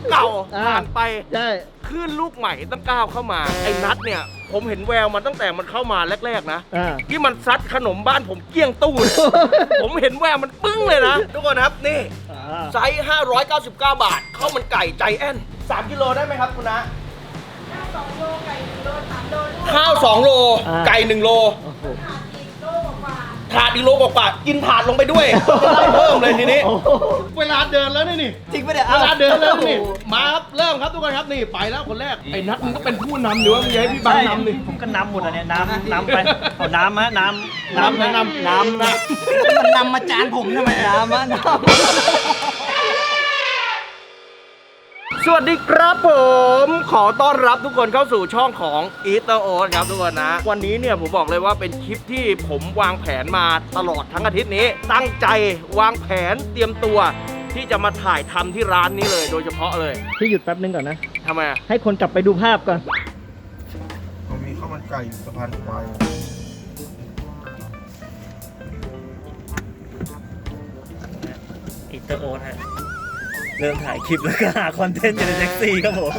กเก่าอ่า ผ่านไปใช่คลื่นลูกใหม่ต้องก้าวเข้ามา ไอ้นัทเนี่ย ผมเห็นแววมันตั้งแต่มันเข้ามาแรกๆนะ อ่า ที่มันซัดขนมบ้านผมเกลี้ยงตู้เลย ผมเห็นแววมันปึ้งเลยนะ ทุกคนครับ นี่อ่าไซส์ 599 บาทข้าวมันไก่ใจแอน3กิโลได้ไหมครับคุณนะ ข้าว 2 โลไก่ 1 โล โอ้โห ถาดอีกโลกว่าๆกินถาดลงไปด้วยได้เพิ่มเลยทีนี้โอ้โหเวลาเดินแล้วนี่นี่จริงปะเนี่ยเวลาเดินแล้วนี่มาครับเริ่มครับทุกคนครับนี่ไปแล้วคนแรกไอ้นัทมึงก็เป็นผู้นำหรือว่ามึงจะให้พี่บังนำนี่ ผมก็น้ำหมดอะเนี่ยน้ำน้ำไปเอาน้ำฮะน้ำน้ำนะน้ำน้ำนะ มันนำมาจานผมทำไมน้ำอะน้ สวัสดีครับผม ขอต้อนรับทุกคนเข้าสู่ช่องของ e a t e r o a t ครับทุกคนนะ วันนี้เนี่ยผมบอกเลยว่าเป็นคลิปที่ผมวางแผนมาตลอดทั้งอาทิตย์นี้ ตั้งใจวางแผนเตรียมตัว ที่จะมาถ่ายทำที่ร้านนี้เลยโดยเฉพาะเลยำพี่หยุดแป๊บนึงก่อนนะ ทำไมอะให้คนกลับไปดูภาพก่อน มันมีข้าวมันไก่อยู่สะพานควายอีเตอร์โอ๊ตฮะ เริ่มถ่ายคลิปแล้วก็หาคอนเทนต์อยู่ในแท็กซี่ครับผม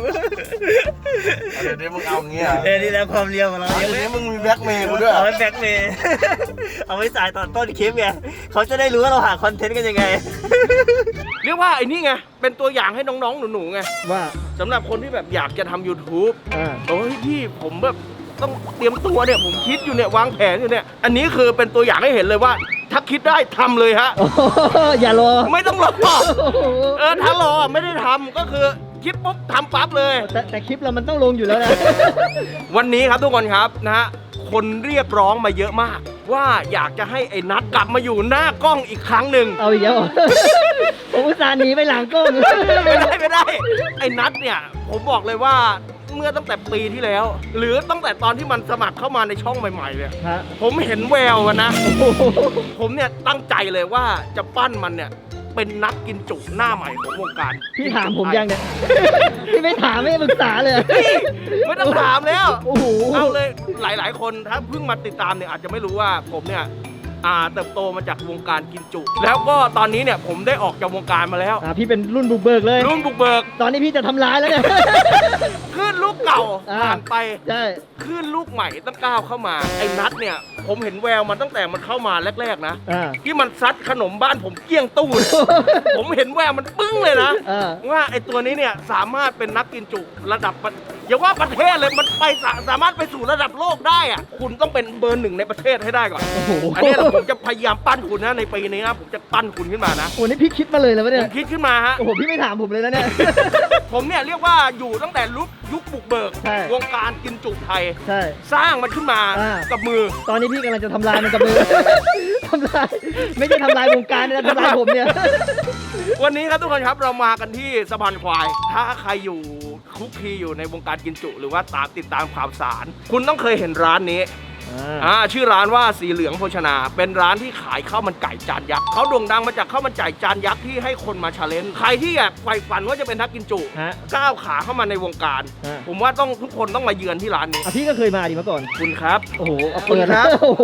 เดี๋ยวนี้มึงเอาอย่างเงี้ยเอ้ยนี่แหล้วความเรียวของเราเดี๋ยัยวงไม่นี้มึงมีแบล็กเมย์กูด้วยเอาไว้แบ็กเมย์เอาไว้จ่ายตอนต้นคลิปไงเขาจะได้รู้ว่าเราหาคอนเทนต์กันยังไง เรียกว่าไอ้นี่ไง เป็นตัวอย่างให้น้องๆ หนูๆ ไงว่าสำหรับคนที่แบบอยากจะทำ YouTube อ่าโอ้ยพี่ผมแบบต้องเตรียมตัวเนี่ย ผมคิดอยู่เนี่ยวางแผนอยู่เนี่ย อันนี้คือเป็นตัวอย่างให้เห็นเลยว่า ถ้าคิดได้ทำเลยฮะโอ้โหอย่ารอ ไม่ต้องรอโอ้โหเออถ้ารอไม่ได้ทำก็คือคิดปุ๊บทำปั๊บเลย แต่แต่คลิปเรามันต้องลงอยู่แล้วนะ วันนี้ครับทุกคนครับนะฮะคนเรียกร้องมาเยอะมาก ว่าอยากจะให้ไอ้นัทกลับมาอยู่หน้ากล้องอีกครั้งหนึ่ง เอาอีกแล้วเหรอ ผมอุตส่าห์หนีไปหลังกล้อง ไม่ได้ไม่ได้ ไอ้นัทเนี่ย ผมบอกเลยว่า เมื่อตั้งแต่ปีที่แล้ว หรือตั้งแต่ตอนที่มันสมัครเข้ามาในช่องใหม่ๆเนี่ยฮะ ผมเห็นแววมันนะโอ้โหผมเนี่ยตั้งใจเลยว่าจะปั้นมันเนี่ยเป็นนักกินจุหน้าใหม่ของวงการพี่ถามผมยังเนี่ย พี่ไม่ถามไม่ปรึกษาเลยเฮ้ยไม่ต้องถามแล้ว โอ้โห เอาเลยหลาย ๆ คนถ้าเพิ่งมาติดตามเนี่ยอาจจะไม่รู้ว่าผมเนี่ย อ่าเติบโตมาจากวงการกินจุ แล้วก็ตอนนี้เนี่ยผมได้ออกจากวงการมาแล้ว อ่าพี่เป็นรุ่นบุกเบิกเลย รุ่นบุกเบิกตอนนี้พี่จะทำร้ายแล้วเนี่ยขึ้นลูกเก่าอ่า ผ่านไปใช่ขึ้นลูกใหม่ต้องก้าวเข้ามา ไอ้นัทเนี่ย ผมเห็นแววมันตั้งแต่มันเข้ามาแรกๆนะ อ่า ที่มันซัดขนมบ้านผมเกลี้ยงตู้เลย ผมเห็นแววมันปึ้งเลยนะ อ่า ว่าไอ้ตัวนี้เนี่ยสามารถเป็นนักกินจุระดับประ อย่าว่าประเทศเลยมันไปสาสามารถไปสู่ระดับโลกได้อะคุณต้องเป็นเบอร์หนึ่งในประเทศให้ได้ก่อนโอ้โหอันนี้แหละผมจะพยายามปั้นคุณนะในปีนี้นะผมจะปั้นคุณขึ้นมานะโอ้นี่พี่คิดมาเลยเลยวะผเนี่ยมคิดขึ้นมาฮะ โอ้โหพี่ไม่ถามผมเลยนะเนี่ย ผมเนี่ยเรียกว่าอยู่ตั้งแต่ลุกยุคบุกเบิกใช่ วงการกินจุไทย ใช่ สร้างมันขึ้นมาอ่ากับมือ ตอนนี้พี่กำลังจะทำลายมันกับมือ ทำลายไม่ใช่ทำลายวงการนะทำลายผมเนี่ย วันนี้ครับทุกคนครับเรามากันที่สะพานควาย ถ้าใครอยู่ คุกคีอยู่ในวงการกินจุ หรือว่าตามติดตามข่าวสาร คุณต้องเคยเห็นร้านนี้อ่าชื่อร้านว่าสีเหลืองโภชนา เป็นร้านที่ขายข้าวมันไก่จานยักษ์เขาโด่งดังมาจากข้าวมันไก่จานยักษ์ที่ให้คนมาชาเลนจ์ใครที่อยากใฝ่ฝันว่าจะเป็นนักกินจุฮะก้าวขาเข้ามาในวงการ ฮะ ผมว่าต้องทุกคนต้องมาเยือนที่ร้านนี้ อะพี่ก็เคยมาดิเมื่อก่อน คุณครับ โอ้โหเอาขอบคุณเปิดครับโอ้โห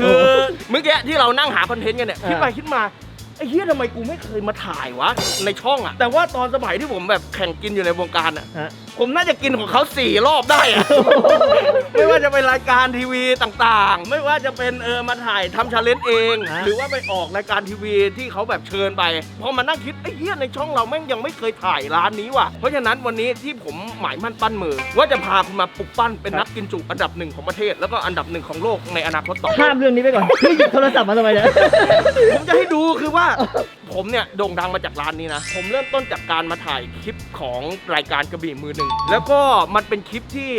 คือเมื่อกี้ที่เรานั่งหาคอนเทนต์กันเนี่ยอ่าคิดไปคิดมา ไอ้เฮียทำไมกูไม่เคยมาถ่ายวะในช่องอะแต่ว่าตอนสมัยที่ผมแบบแข่งกินอยู่ในวงการอะฮะ ผมน่าจะกินของเขาสี่รอบได้อะ ไม่ว่าจะเป็นรายการทีวีต่างๆ ไม่ว่าจะเป็นเออมาถ่ายทำชาเลนจ์เอง ฮะ หรือว่าไปออกรายการทีวีที่เขาแบบเชิญไปพอมานั่งคิดไอ้เหี้ยในช่องเราแม่งยังไม่เคยถ่ายร้านนี้ว่ะเพราะฉะนั้นวันนี้ที่ผมหมายมั่นปั้นมือ ว่าจะพาคุณมาปลุกปั้นเป็นนักกินจุอันดับหนึ่งของประเทศ แล้วก็อันดับหนึ่งของโลกในอนาคตต่อไป ข้ามเรื่องนี้ไปก่อนพี่หยิบโทรศัพท์มาทำไมเนี่ย ผมจะให้ดูคือว่าผมเนี่ยโด่งดังมาจากร้านนี้นะ ผมเริ่มต้นจากการมาถ่ายคลิปของรายการกระบี่มือหนึ่งแล้วก็มันเป็นคลิปที่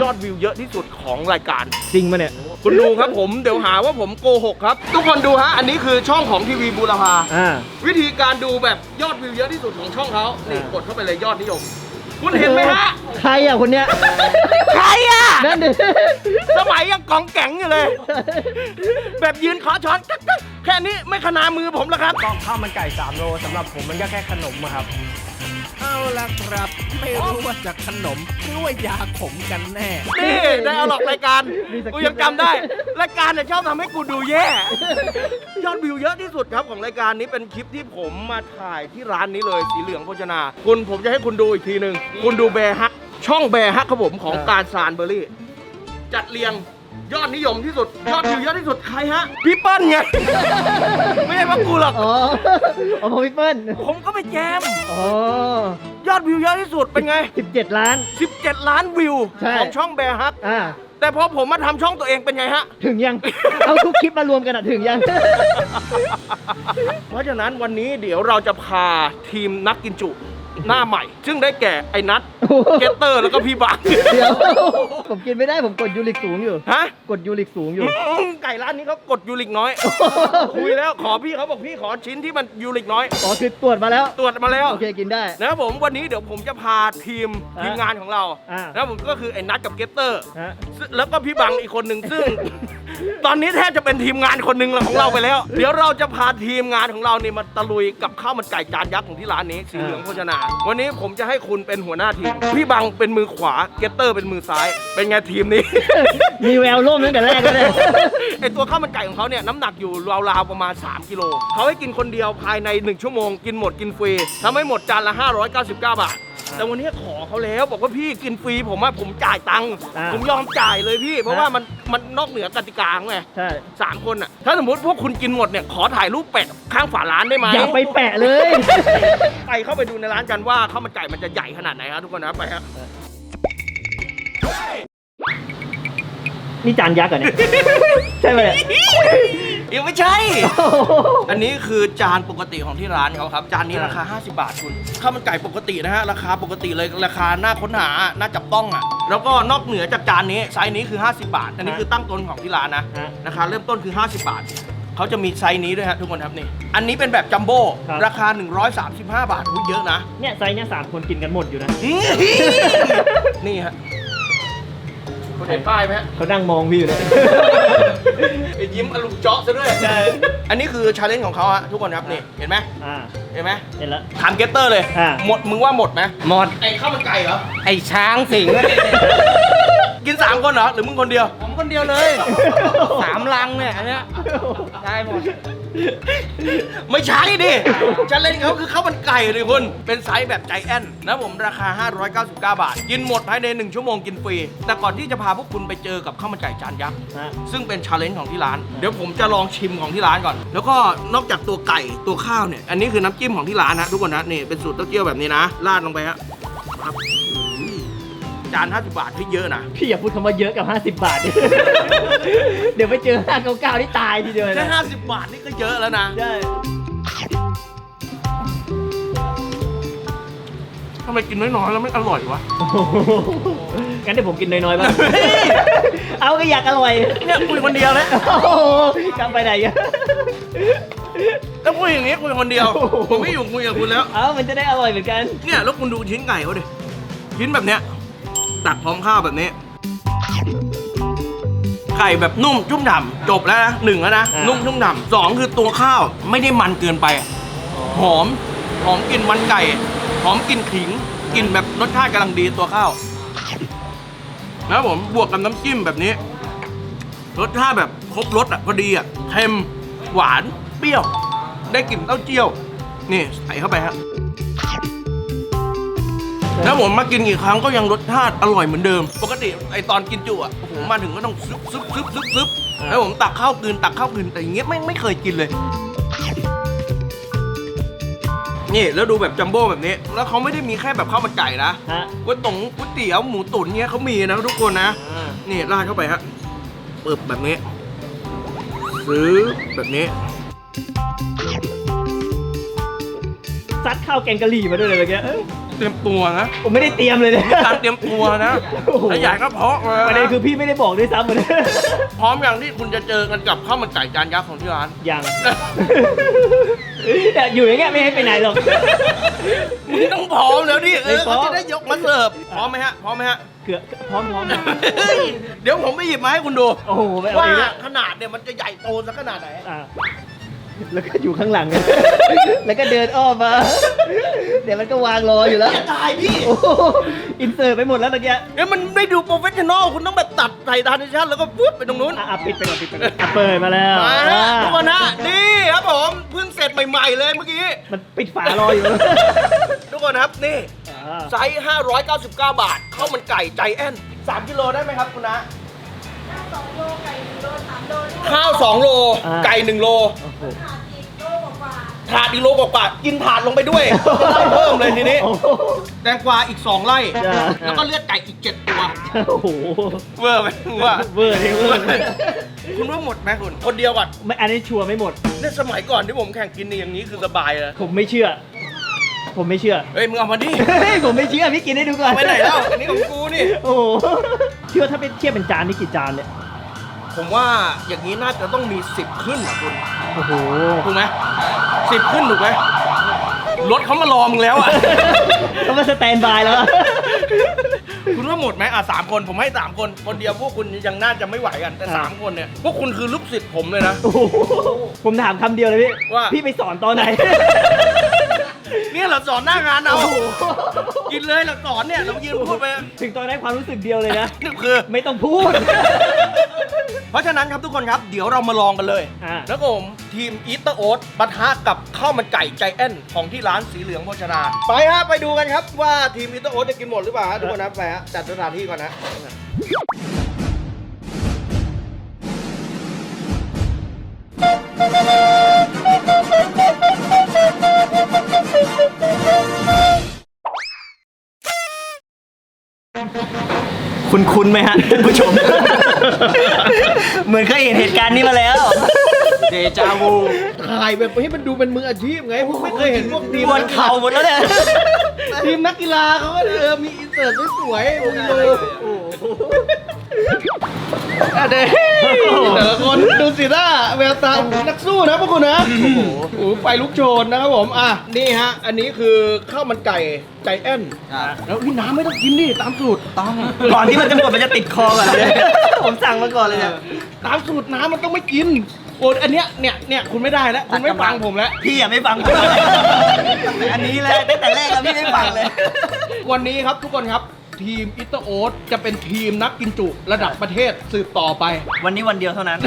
ยอดวิวเยอะที่สุดของรายการ จริงมาเนี่ย คุณดูครับผมเดี๋ยวหาว่าผมโกหกครับ ทุกคนดูฮะ อันนี้คือช่องของทีวีบูรพาอ่า วิธีการดูแบบยอดวิวเยอะที่สุดของช่องเขานี่อ่ากดเข้าไปเลยยอดนิยม คุณเห็นไหมฮะ ใครอะคนเนี้ย ใครอะ นั่นดิ สมัยยังกองแก๋งอยู่เลย แบบยืนขอช้อนกักกักแค่นี้ไม่ขนามือผมแล้วครับ ก็ข้าวมันไก่3โลสำหรับผมมันก็แค่ขนมอะครับเอา ละครับ ไม่รู้ว่าจากขนมหรือว่ายาขมกันแน่ นี่ได้เอาหลอกรายการกูยังจำได้ รายการเนี่ยชอบทำให้กูดูแย่ ยอดวิวเยอะที่สุดครับของรายการนี้เป็นคลิปที่ผมมาถ่ายที่ร้านนี้เลยสีเหลืองโภชนา คุณผมจะให้คุณดูอีกทีหนึ่งคุณดูแบร์ฮัก ช่องแบร์ฮักครับผมของการซานเบอร์รี่ จัดเรียง ยอดนิยมที่สุด ยอดวิวเยอะที่สุดใครฮะ พี่เปิ้ลไง ไม่ใช่พวกกูหรอก อ๋ออ๋อของพี่เปิ้ลผมก็ไปแจม อ๋อยอดวิวเยอะที่สุดเป็นไง 17 ล้าน 17 ล้านวิว ใช่ ของช่องแบร์ฮัก อ่า แต่พอผมมาทำช่องตัวเองเป็นไงฮะ ถึงยัง เอาทุกคลิปมารวมกันอะถึงยัง เพราะฉะนั้นวันนี้เดี๋ยวเราจะพาทีมนักกินจุ หน้าใหม่ ซึ่งได้แก่ไอ้นัทเกตเตอร์แล้วก็พี่บังเดี๋ยว ผมกินไม่ได้ผมกดยูริกสูงอยู่ ฮะ กดยูริกสูงอยู่ อืมไก่ร้านนี้เขากดยูริกน้อย คุยแล้วขอพี่เขาบอกพี่ขอชิ้นที่มันยูริกน้อย อ๋อคือตรวจมาแล้ว ตรวจมาแล้วโอเคกินได้ นะครับผมวันนี้เดี๋ยวผมจะพาทีมอะทีมงานของเราอ่านะครับผมก็คือไอ้นัทกับเกตเตอร์ฮะซึ่งแล้วก็พี่บังอีกคนหนึ่งซึ่ง ตอนนี้แทบจะเป็นทีมงานคนหนึ่งของเราไปแล้ว เดี๋ยวเราจะพาทีมงานของเราเนี่ยมาตะลุยกับข้าวมันไก่จานยักษ์ของที่ร้านนี้สีเหลืองโภชนาวันนี้ผมจะให้คุณเป็นหัวหน้าทีม พี่บังเป็นมือขวา เกตเตอร์เป็นมือซ้าย เป็นไงทีมนี้ มีแววล่มตั้งแต่แรกแล้วเนี่ยไอตัวข้าวมันไก่ของเขาเนี่ยน้ำหนักอยู่ราวๆประมาณ 3 กิโล เขาให้กินคนเดียวภายใน 1 ชั่วโมง กินหมดกินฟรีทำให้หมดจานละ 599 บาท แต่วันนี้ขอเขาแล้วบอกว่าพี่กินฟรีผมว่าผมจ่ายตังค์อ่าผมยอมจ่ายเลยพี่ เพราะว่ามันมันนอกเหนือกติกาไงใช่ สามคนอะ ถ้าสมมติพวกคุณกินหมดเนี่ยขอถ่ายรูปเป็ดข้างฝาร้านได้ไหมอย่าไปแปะเลย ไปเข้าไปดูในร้านกันว่าข้าวมันไก่มันจะใหญ่ขนาดไหนครับทุกคนนะไปครับ นี่จานยักษ์เหรอเนี่ย ใช่ไหมเนี่ย ยังไม่ใช่ อันนี้คือจานปกติของที่ร้านเขาครับ จานนี้ราคา 50 บาทคุณข้าวมันไก่ปกตินะฮะ ราคาปกติเลยราคาหน้าค้นหาหน้าจับต้องอะ แล้วก็นอกเหนือจากจานนี้ไซส์นี้คือ 50 บาท อันนี้คือตั้งต้นของที่ร้านนะฮะ ราคาเริ่มต้นคือ 50 บาท เขาจะมีไซส์นี้ด้วยฮะทุกคนครับนี่ อันนี้เป็นแบบจัมโบ้ครับ ราคา 135 บาทอุ๊ยเยอะนะ เนี่ยไซส์เนี่ยสามคนกินกันหมดอยู่นะ นี่ฮะ คุณเห็นป้ายไหมฮะเขานั่งมองพี่อยู่เนี่ย ไอ้ยิ้มอลุมเจาะซะด้วยใช่ อันนี้คือชาเลนจ์ของเขาฮะทุกคนครับนี่เห็นไหมอ่าเห็นไหมเห็นแล้ว ถามเกตเตอร์เลยอ่า หมดมึงว่าหมดไหมหมดไอ้ข้าวมันไก่เหรอ ไอ้ช้างสิง กินสามคนเหรอ หรือมึงคนเดียว ผมคนเดียวเลย สามลังเนี่ยอันเนี้ยได้หมด ไม่ใช่ดิชาเลนจ์เขาคือข้าวมันไก่เลยคุณเป็นไซส์แบบใจแอน นะผมราคา 599 บาท กินหมดภายใน 1 ชั่วโมงกินฟรี แต่ก่อนที่จะพาพวกคุณไปเจอกับข้าวมันไก่จานยักษ์ ฮะ ซึ่งเป็นชาเลนจ์ของที่ร้าน เดี๋ยวผมจะลองชิมของที่ร้านก่อน แล้วก็นอกจากตัวไก่ตัวข้าวเนี่ย อันนี้คือน้ำจิ้มของที่ร้านนะทุกคนนะ นี่เป็นสูตรเต้าเจี้ยวแบบนี้นะ ราดลงไปฮะครับอุ้ย จาน50 บาทที่เยอะนะ พี่อย่าพูดคำว่าเยอะกับ 50 บาทดิ เดี๋ยวไปเจอ599ที่ตายทีเดียวเลยแค่นะ50 บาทนี่ก็เยอะแล้วนะ ใช่ทำไมกินน้อยๆแล้วไม่อร่อยวะ โอ้โหงั้นเดี๋ยวผมกินน้อยๆบ้างเอาก็อยากอร่อยเนี่ยคุยคนเดียวแล้วโอ้โหกลับไปไหนกัน ถ้าคุยอย่างนี้คุยคนเดียวผมไม่อยู่คุยกับคุณแล้ว เอามันจะได้อร่อยเหมือนกัน เนี่ยแล้วคุณดูชิ้นไก่เขาดิ ชิ้นแบบเนี้ย ตักพร้อมข้าวแบบนี้ ไก่แบบนุ่มชุ่มฉ่ำจบแล้วนะหนึ่งแล้วนะ อ่านุ่ นุ่มชุ่มฉ่ำสองคือตัวข้าวไม่ได้มันเกินไป หอม หอมกลิ่นมันไก่ หอมกลิ่นขิงกลิ่นแบบรสชาติกำลังดีตัวข้าวนะผมบวกกับน้ำจิ้มแบบนี้ รสชาติแบบครบรสอะพอดีอะเค็มหวาน เปรี้ยว ได้กลิ่นเต้าเจี้ยว นี่ใส่เข้าไปฮะ แล้วผมมากินกี่ครั้งก็ยังรสชาติอร่อยเหมือนเดิม ปกติไอตอนกินจุอะโอ้โหมาถึงก็ต้องซึบซึบซึบซึบซึบอ่าแล้วผมตักข้าวกลืนตักข้าวกลืนแต่อย่างเงี้ยไม่ไม่เคยกินเลย นี่แล้วดูแบบจัมโบ้แบบนี้ แล้วเขาไม่ได้มีแค่แบบข้าวมันไก่นะฮะ ก๋วยตงก๋วยเตี๋ยวหมูตุ๋นเนี้ยเขามีนะทุกคนนะอ่านี่ราดเข้าไปฮะปึบแบบนี้ซื้อแบบนี้ ซัดข้าวแกงกะหรี่มาด้วยเลยเมื่อกี้เอ้ย เตรียมตัวนะผมไม่ได้เตรียมเลยเนี่ยการเตรียมตัวนะโอ้โหถ้าใหญ่ก็เพาะมาประเด็นคือพี่ไม่ได้บอกด้วยซ้ำเลยพร้อมอย่างที่คุณจะเจอกันกับข้าวมันไก่จานยักษ์ของที่ร้านยังแต่อยู่อย่างเงี้ยไม่ให้ไปไหนหรอกมึงต้องพร้อมแล้วดิเออไม่พร้อเขามจะได้ยกมาเสิร์ฟพร้อมไหมฮะพร้อมไหมฮะเกือบพร้อมพร้อมเฮ้ยเดี๋ยวผมไปหยิบมาให้คุณดูโอ้โหไม่เอาว่าอีกแล้วขนาดเนี่ยมันจะใหญ่โตสักขนาดไหนอะ แล้วก็อยู่ข้างหลังแล้วก็เดินอ้อมมา เดี๋ยวมันก็วางรออยู่แล้ว ตายพี่โอ้โหอินเสิร์ตไปหมดแล้วตะเกียเนี่ยมันไม่ดูโปรเฟชชั่นอลคุณต้องแบบตัดใส่ทานิชั่นแล้วก็ปุ๊บไปตรงนู้น อะอะปิดไปก่อนปิดไปก่อนอะเปิดมาแล้วมาฮะอะทุกคนฮะนี่ครับผมเพิ่งเสร็จใหม่ ๆ เลยเมื่อกี้ มันปิดฝารออยู่ทุกคนครับนี่ อ่าไซส์599 บาทข้าวมันไก่ใจแอน3กิโลได้ไหมครับคุณนะ ข้าว2โลไก่1โล โอ้โหถาดอีกโลกว่าๆกินถาดลงไปด้วยจะได้เพิ่มเลยทีนี้ โอ้โห แตงกวาอีก 2ไร่จ้ะ แล้วก็เลือดไก่อีก 7 ตัว โอ้โหเวอร์ไหมมึงว่าเวอร์เลยเวอร์คุณว่าหมดไหมคุณคนเดียวก่อนไม่อันนี้ชัวร์ไม่หมด เนี่ยสมัยก่อนที่ผมแข่งกินนี่อย่างนี้คือสบายเลยผมไม่เชื่อ ผมไม่เชื่อ เฮ้ย มึงเอามาดิ เฮ้ยผมไม่เชื่อพี่กินให้ดูก่อนไปไหนแล้วอันนี้ของกูนี่ โอ้โหเชื่อถ้าเป็นเทียบเป็นจานนี่กี่จานเนี่ย ผมว่าอย่างนี้น่าจะต้องมี 10 ขึ้นอะคุณโอ้โหถูกไหมสิบขึ้นถูกไหมรถเขามารอมึงแล้วอะต้องมาสแตนบายแล้วอะคุณว่าหมดไหมอะสามคนผมให้สามคน คนเดียวพวกคุณยังน่าจะไม่ไหวกัน แต่สามคนเนี่ย พวกคุณคือลูกศิษย์ผมเลยนะ โอ้โหผมถามคำเดียวเลยพี่ ว่า พี่ไปสอนตอนไหน เนี่ยเราสอนหน้างานเอา กินเลยเราสอนเนี่ย เรายืนพูดไปถึงตอนนั้นความรู้สึกเดียวเลยนะนี่คือ ไม่ต้องพูด เพราะฉะนั้นครับทุกคนครับเดี๋ยวเรามาลองกันเลยอ่า แล้วก็ผมทีมอีเตอร์โอ๊ตปะทะกับข้าวมันไก่ใจแอนของที่ร้านสีเหลืองโภชนาไปฮะไปดูกันครับว่าทีมอีเตอร์โอ๊ตจะกินหมดหรือเปล่าฮะทุกคนนะไปฮะจัดสถานที่ก่อนนะ คุณคุณไหมฮะท่านผู้ชม เหมือนเคยเห็นเหตุการณ์นี้มาแล้ว เดจาวูถ่ายแบบให้มันดูเป็นมืออาชีพไงพวกไม่เคยเห็นพวกทีมปวดเข่าหมดแล้วเนี่ย ทีมนักกีฬาเขาก็เออมีอินเสิร์ตสวยๆผมดู อะเด้แต่ละคนดูสิหน้าแววตานักสู้นะพวกคุณนะโอ้โหโอ้โหไฟลุกโชนนะครับผมอะนี่ฮะ อันนี้คือข้าวมันไก่ใจแอนแล้ววิน้ำไม่ต้องกินดิตามสูตรต้องก่อนที่มันจะหมดมันจะติดคอก่อนเลยผมสั่งมาก่อนเลยเนี่ยตามสูตรน้ำมันต้องไม่กินโอ้อันเนี้ยเนี่ยเนี่ยคุณไม่ได้แล้วคุณไม่ฟังผมแล้ว พี่อย่าไม่ฟังผมอันนี้เลยตั้งแต่แรกแล้วพี่ไม่ฟังเลย วันนี้ครับทุกคนครับ ทีมอิตาโอ๊ตจะเป็นทีมนักกินจุระดับประเทศสืบต่อไป วันนี้วันเดียวเท่านั้น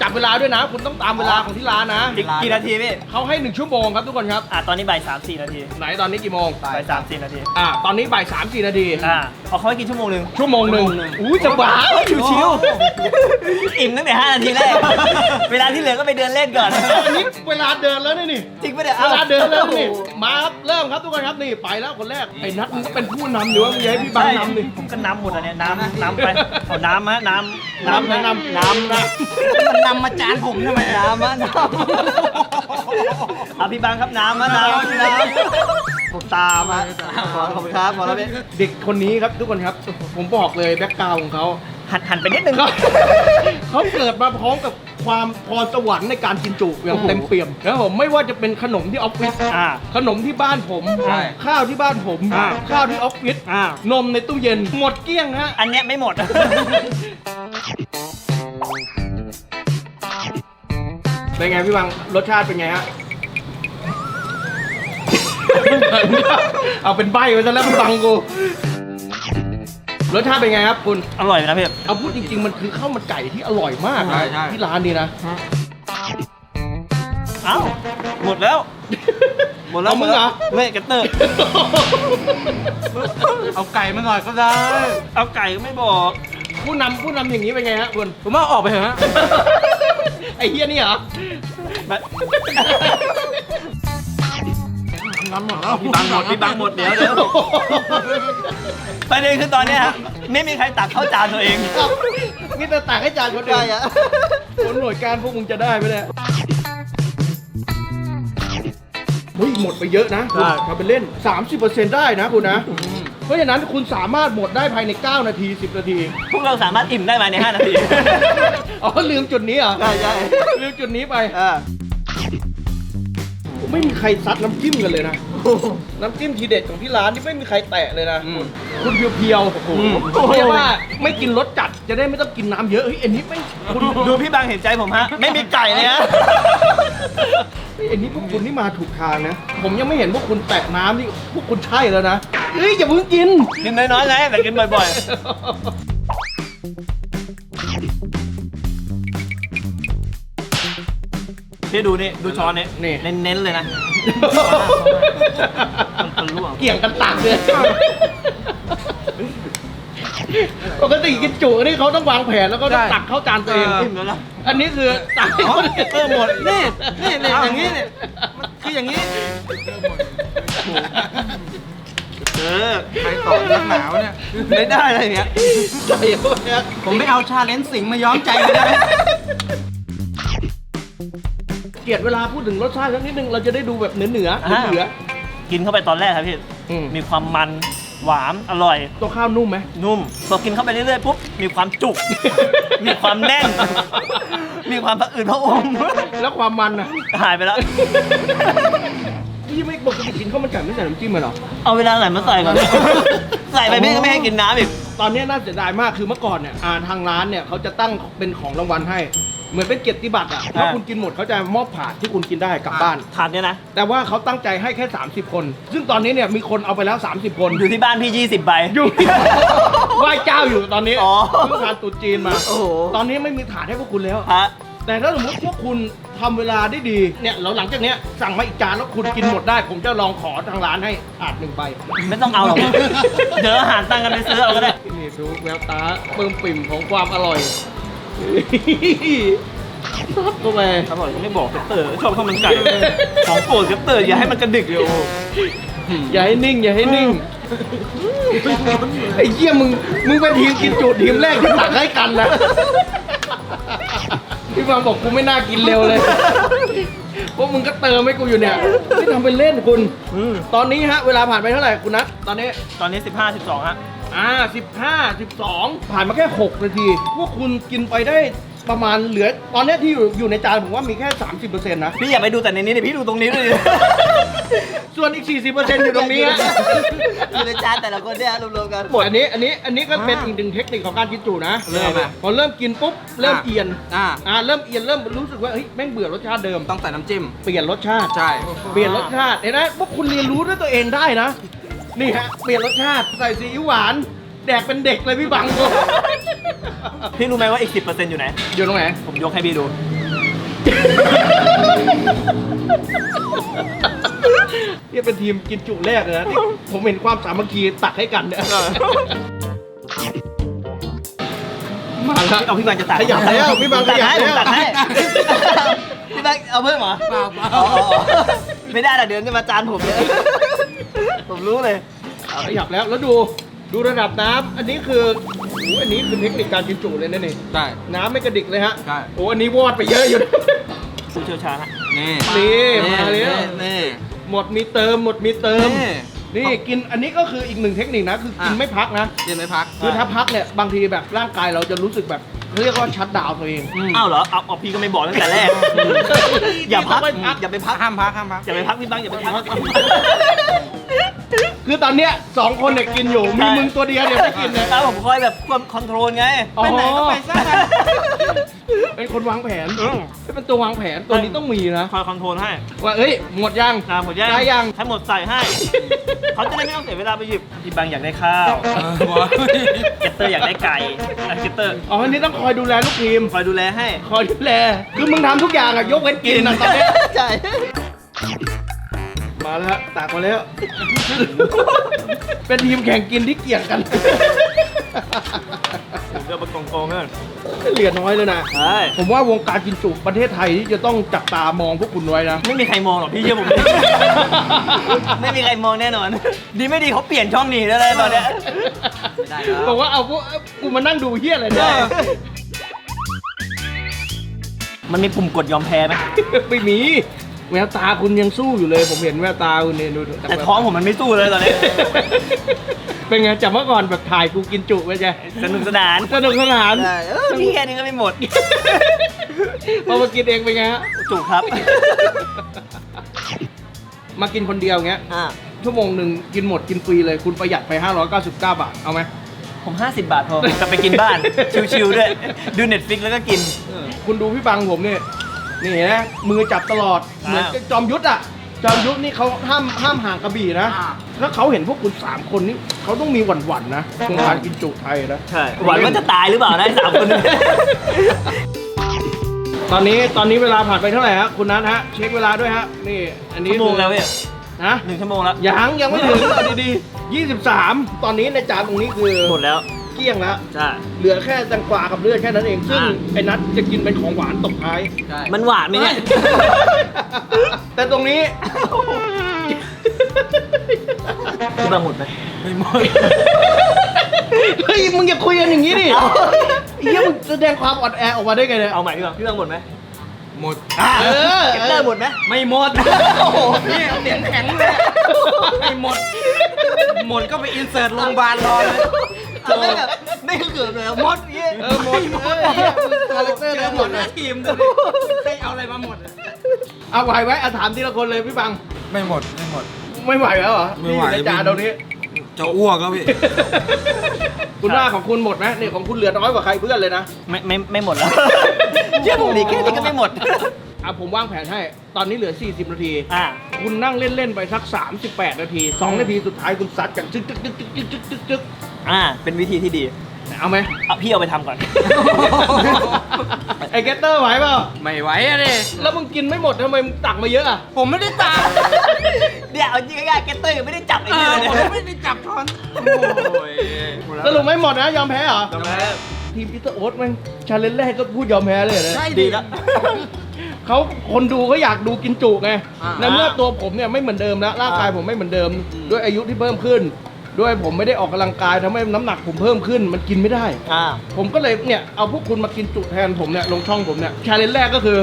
จับเวลาด้วยนะ คุณต้องตามเวลาของที่ร้านนะอีกกี่นาทีพี่เขาให้หนึ่งชั่วโมงครับทุกคนครับ อะตอนนี้บ่ายสามสี่นาทีไหนตอนนี้กี่โมงบ่ายสามสี่นาทีอ่าตอนนี้บ่ายสามสี่นาทีอ่าเอาเขาให้กินชั่วโมงหนึ่งชั่วโมงหนึ่งอุ้ยจะบ้าชิวๆอิ่มตั้งแต่5นาทีแรกเวลาที่เหลือก็ไปเดินเล่นก่อนอันนี้เวลาเดินแล้วนี่นี่จริงปะเนี่ยเวลาเดินแล้วนี่มาครับเริ่มครับทุกคนครับนี่ไปแล้วคนแรกไอ้นัทมึงก็เป็นผู้นำหรือว่ามึงจะให้พี่บังใช่นำนี่ผมก็น้ำหมดอะเนี่ยน้ำน้ำไปเอาน้ำฮะน้ำน้ำน้ำน้ำน้ำนะมันนำมาจานผมทำไมน้ำฮะน้ำเอาพี่บังครับน้ำฮะน้ำน้ำผมตามฮะขอบคุณครับขอรับพี่เด็กคนนี้ครับทุกคนครับ ผมบอกเลยแบ็กกราวของเขาหันหันไปนิดนึง เขาเขาเกิดมาพร้อมกับ ความพรสวรรค์ในการกินจุอย่างเต็มเปี่ยมแล้วผมไม่ว่าจะเป็นขนมที่ออฟฟิศอ่าขนมที่บ้านผม ใช่ข้าวที่บ้านผมอ่า ข้าวที่ออฟฟิศอ่านมในตู้เย็นหมดเกลี้ยงฮะ อันเนี้ยไม่หมด เป็นไงพี่บังรสชาติเป็นไงฮะ เอาเป็นใบไว้ซะแล้วมึงบังกู รสชาติเป็นไงครับคุณ อร่อยนะพี่เอาพูดจริง ๆ มันคือข้าวมันไก่ที่อร่อยมากนะที่ร้านนี้นะ เอ้าหมดแล้ว หมดแล้วเอามึงเหรอ ไม่กระเตอร์ เอาไก่มาหน่อยก็ได้เอาไก่ก็ไม่บอก ผู้นำผู้นำอย่างนี้เป็นไงฮะคุณ ผมว่าออกไปเถอะฮะ ไอ้เฮียนี่เหรอ น้ำหมดพี่บังหมดพี่บังหมดเดี๋ยวเดี๋ยวประเด็นคือตอนเนี้ยฮะไม่มีใครตักเข้าจานตัวเองนี่แต่ตักให้จานคนอื่นผลหน่วยการพวกมึงจะได้ไหมเนี่ยเฮ้ยหมดไปเยอะนะคุณได้ทำเป็นเล่น 30%ได้นะคุณนะ เพราะฉะนั้นคุณสามารถหมดได้ภายใน 9 นาที 10 นาที พวกเราสามารถอิ่มได้ภายใน 5 นาที อ๋อลืมจุดนี้เหรอใช่ใช่ลืมจุดนี้ไป ไม่มีใครซัดน้ำจิ้มกันเลยนะ น้ำจิ้มทีเด็ดของที่ร้านนี่ไม่มีใครแตะเลยนะคุณคุณเพียวๆเรียกว่าไม่กินรสจัดจะได้ไม่ต้องกินน้ำเยอะเฮ้ยอันนี้ไม่คุณดูพี่บางเห็นใจผมฮะ ไม่มีไก่เลยฮะ เฮ้ยอันนี้พวกคุณนี่มาถูกทางนะ ผมยังไม่เห็นพวกคุณแตะน้ำนี่พวกคุณใช่แล้วนะเฮ้ยอย่าเพิ่งกิน กินน้อยๆไงแต่กินบ่อยๆ พี่ดูนี่ดูช้อนนี่นี่ เน้นๆเลยนะ มันร่วง เกี่ยงกันตักเลย ปกติกินจุนี่เขาต้องวางแผนแล้วก็ต้องตักเข้าจานตัวเองจิ้มแล้วนะ อันนี้คือตักให้คนอื่นเออหมดนี่นี่นี่อย่างนี้เนี่ยมันคืออย่างนี้ เออใครตอบนักหนาวเนี่ย ไม่ได้อะไรเนี้ย ใจเขาเนี่ยผมไม่เอาชาเลนจ์สิงมาย้อมใจไม่ได้ไหม เกลียดเวลาพูดถึงรสชาติสักนิดนึงเราจะได้ดูแบบเหนือเหนือเหนือกินเข้าไปตอนแรกครับพี่อืมมีความมันหวานอร่อยตัวข้าวนุ่มไหมนุ่มพอกินเข้าไปเรื่อยๆปุ๊บมีความจุก มีความแน่น มีความผะอืดผะอมแล้วความมันอะหายไปแล้วพี่ไม่ปกติกินข้าวมันไก่ไม่ใส่น้ำจิ้มเลยเหรอเอาเวลาไหนมาใส่ก่อนใส่ไปพี่ก็ไม่ให้กินน้ำอีกตอนนี้น่าเสียดายมากคือเมื่อก่อนเนี่ยอ่าทางร้านเนี่ยเขาจะตั้งเป็นของรางวัลให้ เหมือนเป็นเกียรติบัตรอะถ้าอ่าคุณกินหมดเขาจะมอบถาดที่คุณกินได้กลับบ้านทานเนี่ยนะ แต่ว่าเขาตั้งใจให้แค่ 30 คน ซึ่งตอนนี้เนี่ยมีคนเอาไปแล้ว 30 คนอยู่ที่บ้านพี่ 20ใบ อยู่ไหว้เจ้าอยู่ตอนนี้อ๋อ เพิ่งทานตรุษจีนมา โอ้โหตอนนี้ไม่มีถาดให้พวกคุณแล้ว ฮะ แต่ถ้าสมมติพวกคุณทำเวลาได้ดีเนี่ยแล้วหลังจากเนี้ยสั่งมาอีกจานแล้วคุณกินหมดได้ ผมจะลองขอทางร้านให้ถาดหนึ่งใบไม่ต้องเอาหรอก เดี๋ยวอาหารตั้งกันไปซื้อเอาก็ได้ นี่ดูแววตาเปิ่มปิ่มของความอร่อย ซับเข้าไปครับผมไม่บอกเซปเตอร์ชอบข้าวมันไก่ของโปรดเซปเตอร์อย่าให้มันกระดิกเลยโอ้อย่าให้นิ่ง อย่าให้นิ่งไอ้เหี้ยมึงมึงเป็นทีมกินจุดทีมแรกที่ตักให้กันนะพี่ฟังบอกกูไม่น่ากินเร็วเลยพวกมึงก็เติมให้กูอยู่เนี่ยไม่ทำเป็นเล่นคุณ อืมตอนนี้ฮะ เวลาผ่านไปเท่าไหร่คุณนัทตอนนี้ตอนนี้ 15 12ฮะ อ่าสิบห้าสิบสองผ่านมาแค่หกนาที พวกคุณกินไปได้ประมาณเหลือ ตอนเนี้ยที่อยู่อยู่ในจานผมว่ามีแค่สามสิบเปอร์เซ็นต์นะ พี่อย่าไปดูแต่ในนี้ดิพี่ดูตรงนี้ด้วยดิ ส่วนอีกสี่สิบเปอร์เซ็นต์อยู่ตรงนี้ฮะ อยู่ในจานแต่ละคนเนี่ยรวมๆกันหมดอันนี้อันนี้อันนี้ก็เป็นอีกหนึ่งเทคนิคของการกินจุนะเริ่มอะพอเริ่มกินปุ๊บเริ่มเอียนอ่าอ่าเริ่มเอียนเริ่มรู้สึกว่าเฮ้ยแม่งเบื่อรสชาติเดิมต้องใส่น้ำจิ้ม เปลี่ยนรสชาติ ใช่ เปลี่ยนรสชาติเห็นไหมพวกคุณเรียนรู้ด้วยตัวเองได้นะ นี่ฮะ เปลี่ยนรสชาติ ใส่ซีอิ๊วหวาน แดกเป็นเด็กเลยพี่บัง พี่รู้ไหมว่าอีก 10%อยู่ไหน อยู่ตรงไหน ผมยกให้พี่ดูนี่เป็นทีมกินจุแรกเลยนะที่ผมเห็นความสามัคคีตักให้กันเนี่ยมาแล้ว เอาพี่บางจะตักขยับแล้วพี่บางขยับแล้วผมตักให้ พี่บางเอาเพิ่มเหรอเปล่าเปล่าอ๋ออ๋อไม่ได้หรอกเดี๋ยวจะมาจานผมเนี่ย ผมรู้เลยขยับแล้วแล้วดูดูระดับน้ำอันนี้คือโอ้โหอันนี้คือเทคนิคการกินจุเลยนะนี่ใช่น้ำไม่กระดิกเลยฮะใช่ โอ้อันนี้วอดไปเยอะอยู่นะ ผู้เชี่ยวชาญฮะนี่นี่มาแล้ว นี่หมดมีเติมหมดมีเติม นี่นี่กินอันนี้ก็คืออีกหนึ่งเทคนิคนะ คือกินอะไม่พักนะเย็นไม่พัก คือถ้าพักเนี่ยบางทีแบบร่างกายเราจะรู้สึกแบบเขาเรียกว่าชัดดาวน์ตัวเอง อ้าวเหรอเอาเอาพี่ก็ไม่บอกตั้งแต่แรก อย่าพักไม่พักอย่าไปพัก ห้ามพักห้ามพัก อย่าไปพักพี่บางอย่าไปพัก คือตอนเนี้ยสองคนเนี่ยกินอยู่ มีใช่มึงตัวเดียวเนี่ยไม่กินเนี่ยตาผมคอยแบบควบคอนโทรลไงไปไหนก็ไปซะอ๋อเป็นคนวางแผนอืมเป็นตัววางแผนตัวนี้ต้องมีนะ คอยคอนโทรลให้ว่าเอ้ย หมดยังอ่าหมดยังได้ยังให้หมดใส่ให้ เขาจะได้ไม่ต้องเสียเวลาไปหยิบพี่บางอยากได้ข้าวเกตเตอร์อยากได้ไก่อะเกตเตอร์ อ๋ออันนี้ต้องคอยดูแลลูกทีม คอยดูแลให้ คอยดูแล คือมึงทำทุกอย่างอะยกเว้นกินนะตอนเนี้ยใช่ มาแล้วฮะตากมาแล้ว เป็นทีมแข่งกินที่เกลียดกันเดี๋ยวไปกองกองๆกันเหลือน้อยเลยนะ ใช่ผมว่าวงการกินจุประเทศไทยที่จะต้องจับตามองพวกคุณไว้นะ ไม่มีใครมองหรอกพี่เชื่อผมไม่มีใครมองแน่นอน ดีไม่ดีเขาเปลี่ยนช่องหนีแล้วเลยตอนเนี้ยได้แล้ว บอกว่าเอาพวกกูมานั่งดูเฮี้ยอะไรเนี่ยมันมีปุ่มกดยอมแพ้ไหมไม่มี แววตาคุณยังสู้อยู่เลย ผมเห็นแววตาคุณเนี่ยดูดูแต่ท้องผมมันไม่สู้เลยตอนนี้ เป็นไงจากเมื่อก่อนแบบถ่ายกูกินจุไปใช่สนุกสนานสนุกสนานใช่เออพี่แค่นี้ก็ไม่หมดพอมากินเองเป็นไงฮะจุกครับ มากินคนเดียวเงี้ยอ่าชั่วโมงหนึ่งกินหมดกินฟรีเลยคุณประหยัดไป 599 บาทเอาไหมผม 50 บาทพอกลับไปกินบ้าน ชิวๆด้วย ดู Netflix แล้วก็กิน คุณดูพี่บังผมเนี่ย นี่เห็นะมือจับตลอดเหมือนกับจอมยุทธอะจอมยุทธนี่เขาห้ามห้ามห่างกระบี่นะถ้าเขาเห็นพวกคุณสามคนนี่เขาต้องมีหวั่นๆนะโครงการกินจุไทยนะใช่หวังว่าจะตายหรือเปล่านะไอ้สามคนนี้ตอนนี้ตอนนี้เวลาผ่านไปเท่าไหร่ฮะคุณนัทฮะเช็คเวลาด้วยฮะนี่อันนี้ชั่วโมงแล้วเว้ยนะหนึ่งชั่วโมงแล้วยังยังไม่ถึงเอาดีๆ23 ตอนนี้ในจานตรงนี้คือหมดแล้ว เกลี้ยงแล้ว ใช่ เหลือแค่แตงกวากับเลือดแค่นั้นเอง ซึ่งอ่า ไอ้นัทจะกินเป็นของหวานตบท้าย ใช่มันหวานไหมเนี่ย แต่ตรงนี้พี่บังหมดไหมไม่หมดเฮ้ย มึงอย่าคุยกันอย่างนี้ดิเฮียมึงแสดงความอ่อนแอออกมาได้ไงเนี่ยเอาใหม่พี่บังพี่บังหมดไหมหมดเออเก็บเตอร์หมดไหมไม่หมดโอ้โหนี่เสียงแข็งเลยไม่หมด หมดก็ไปอินเสิร์ตโรงพยาบาลรอเลย แล้วแม่งแบบไม่งเกิดเลยมดเงี้ยเออมดมดคาแรคเตอร์เดิมหมดนะทีมเลยได้เอาอะไรมาหมด เอาไว้ไว้เอาถามทีละคนเลยพี่บัง ไม่หมดไม่หมด ไม่ไหวแล้วเหรอไม่ไหว นี่ในจานตรงนี้ จะอ้วกครับพี่ คุณว่าของคุณหมดไหมเนี่ยของคุณเหลือน้อยกว่าใครเพื่อนเลยนะ ไม่ไม่ไม่หมดแล้วเชื่อผมดิแค่นี้ก็ไม่หมด อะผมวางแผนให้ ตอนนี้เหลือ 40 นาที อ่า คุณนั่งเล่น ๆ ไปสัก 38 นาที 2 นาทีสุดท้ายคุณซัดกันจึ๊กจึ๊กจึ๊กจึ๊กจึ๊ก อ่า เป็นวิธีที่ดีเอาไหมเอาพี่เอาไปทำก่อน ไอ้แกตเตอร์ไหวเปล่าไม่ไหวอะดิแล้วมึงกินไม่หมดทำไมมึงตักมาเยอะอะผมไม่ได้ตักเดี๋ยวเอาจริงๆแกเตอร์ยังไม่ได้จับไอ้นี่เลยผมเนี่ยไม่ได้จับช้อนโอ้ยสรุปไม่หมดนะยอมแพ้เหรอทำไมทีมพีเตอร์โอ๊ตแม่งชาเลนจ์แรกก็พูดยอมแพ้เลยนะใช่ดีแล้ว เขาคนดูเขาอยากดูกินจุไงอ่า ในเมื่อตัวผมเนี่ยไม่เหมือนเดิมแล้วร่างกายผมไม่เหมือนเดิม ด้วยอายุที่เพิ่มขึ้น ด้วยผมไม่ได้ออกกำลังกายทำให้น้ำหนักผมเพิ่มขึ้น มันกินไม่ได้อ่าผมก็เลยเนี่ยเอาพวกคุณมากินจุแทนผมเนี่ยลงช่องผมเนี่ยชาเลนจ์แรกก็คือ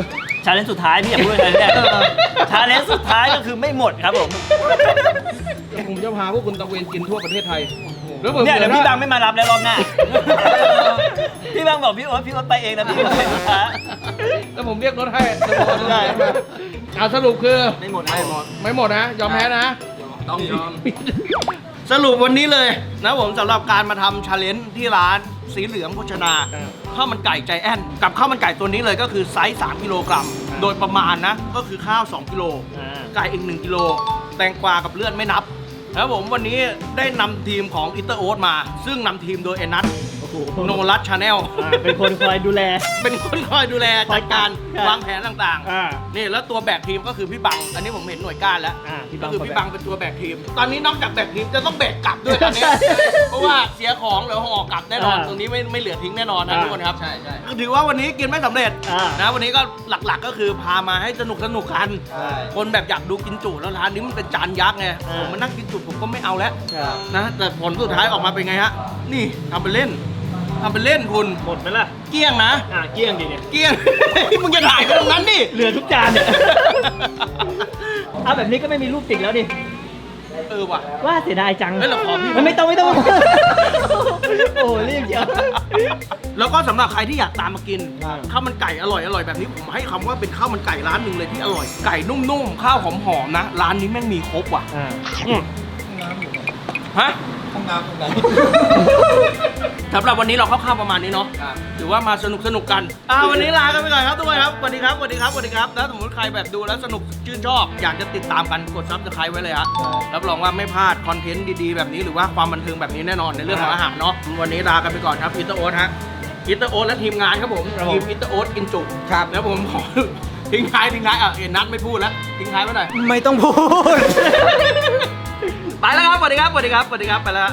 ชาเลนจ์สุดท้ายพี่อย่าพูดชาเลนจ์แรกชาเลนจ์สุดท้ายก็คือไม่หมดครับผมผมจะพาพวกคุณตะเวนกินทั่วประเทศไทยแล้วผมเนี่ยเดี๋ยวพี่บังไม่มารับแล้วรอบหน้า พี่บังบอกพี่โอ๊ตพี่โอ๊ตไปเองนะพี่เป็นลูกค้าแล้วผมเรียกรถให้แล้วผมเอารถให้มาเอาสรุปคือ ไม่หมดไม่หมด ไม่หมดนะ ยอมแพ้นะ ต้องยอม สรุปวันนี้เลยนะผมสำหรับการมาทำชาเลนจ์ที่ร้านสีเหลืองโภชนาข้าวมันไก่ใจแอนกับข้าวมันไก่ตัวนี้เลยก็คือไซส์3กิโลกรัมโดยประมาณนะก็คือข้าว 2กิโลไก่อีก 1กิโลแตงกวากับเลือดไม่นับแล้วผมวันนี้ได้นำทีมของอิตเตอร์โอ๊ตมา ซึ่งนำทีมโดยเอนัท โนรัตชาแนลอ่าเป็นคนคอยดูแล เป็นคนคอยดูแลจัดการใช่วางแผนต่างอ่าๆ นี่แล้วตัวแบกทีมก็คือพี่บัง อันนี้ผมเห็นหน่วยก้านแล้วอ่าพี่บัก็งคือพี่บังเป็นตัวแบกทีม ตอนนี้นอกจากแบกทีมจะต้องแบกกลับด้วยตอนนี้เพราะว่าเสียของเหลือห่อกลับแน่นอน อ่าตรงนี้ไม่ไม่เหลือทิ้งแน่นอนนะอ่าทุกคนครับ ใช่ใช่ก็ถือว่าวันนี้กินไม่สำเร็จอ่านะวันนี้ก็หลักๆก็คือพามาให้สนุกสนุกกัน ใช่ คนแบบอยากดูกินจุแล้วร้านนี้มันเป็นจานยักษ์ไงอ่า ผมมานั่งกินจุผมก็ไม่เอาแล้วครับนะแต่ผลสุดท้ายออกมาเป็นไงฮะ นี่ทำเป็นเล่น ทำเป็นเล่นคุณ หมดไหมล่ะ เกลี้ยงนะ อ่าเกลี้ยงดิเนี่ย เกลี้ยง มึงจะถ่ายไปตรงนั้นดิ เหลือทุกจานเนี่ย เอาแบบนี้ก็ไม่มีรูปติดแล้วดิ เออว่ะ ว่าเสียดายจังเฮ้ยเราขอพี่ ไม่ต้องไม่ต้อง โอ้โหรีบเชียวแล้วก็สำหรับใครที่อยากตามมากินอ่า ข้าวมันไก่อร่อยอร่อยแบบนี้ผมให้คำว่าเป็นข้าวมันไก่ร้านหนึ่งเลยที่อร่อยไก่นุ่มๆข้าวหอมๆนะ ร้านนี้แม่งมีครบว่ะอ่าอืมห้องน้ำอยู่ไหนฮะห้ องน้ำตรงไหน สำหรับวันนี้เราคร่าวๆประมาณนี้เนาะครับ ถือว่ามาสนุกสนุกกันอ่าวันนี้ลากันไปก่อนครับทุกคนครับสวัสดีครับสวัสดีครับสวัสดีครับแล้วสมมติใครแบบดูแล้วสนุกชื่นชอบ อยากจะติดตามกันกดซับสไครต์ไว้เลยฮะรับรองว่าไม่พลาดคอนเทนต์ดีๆแบบนี้หรือว่าความบันเทิงแบบนี้แน่นอนในเรื่องของอาหารเนาะวันนี้ลากันไปก่อนครับพีเตอร์โอ๊ตฮะพีเตอร์โอ๊ตและทีมงานครับผมครับผม ทีมพีเตอร์โอ๊ตกินจุครับแล้วผมขอทิ้งท้ายทิ้งท้ายอะเอ็นนัทไม่พูดแล้วทิ้งท้ายไว้หน่อย ไม่ต้องพูด ไปแล้วครับสวัสดีครับสวัสดีครับสวัสดีครับไปแล้ว